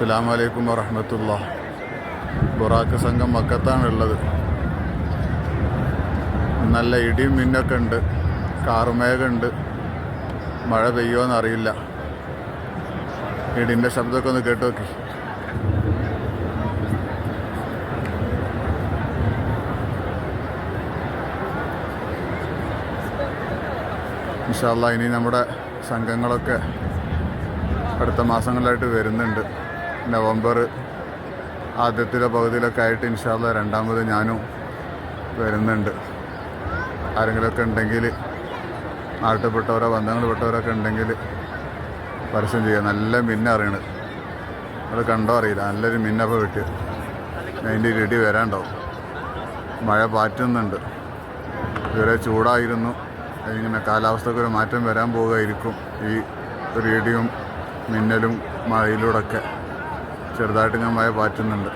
അസ്സാം വലൈക്കും വറഹമത്തുള്ള. ബുറാക്ക് സംഘം മക്കത്താണുള്ളത്. നല്ല ഇടിയും മിന്നൊക്കെ ഉണ്ട്. കാറുമേഘമുണ്ട് മഴ പെയ്യുമോയെന്ന് അറിയില്ല ഇടിന്റെ ശബ്ദമൊക്കെ ഒന്ന് കേട്ടു നോക്കി. ഇൻഷാല്ല ഇനി നമ്മുടെ സംഘങ്ങളൊക്കെ അടുത്ത മാസങ്ങളിലായിട്ട് വരുന്നുണ്ട്. നവംബർ ആദ്യത്തിലെ പകുതിയിലൊക്കെ ആയിട്ട് ഇൻഷാല്ല രണ്ടാമത് ഞാനും വരുന്നുണ്ട്. ആരെങ്കിലുമൊക്കെ ഉണ്ടെങ്കിൽ നാട്ടിൽപ്പെട്ടവരോ ബന്ധങ്ങളിൽപ്പെട്ടവരൊക്കെ ഉണ്ടെങ്കിൽ പരസ്യം ചെയ്യുക. നല്ല മിന്ന അറിയണത് അത് കണ്ടോ അറിയില്ല. നല്ലൊരു മിന്നപ്പോൾ കിട്ടി അതിന്റെ ഇടി വരാണ്ടാവും. മഴ പാറ്റുന്നുണ്ട്. ഇതുവരെ ചൂടായിരുന്നു. അതിങ്ങനെ കാലാവസ്ഥക്ക് ഒരു മാറ്റം വരാൻ പോകുമായിരിക്കും ഈ ഒരു മിന്നലും മഴയിലൂടെയൊക്കെ. ചെറുതായിട്ട് ഞാൻ മഴ പാറ്റുന്നുണ്ട്.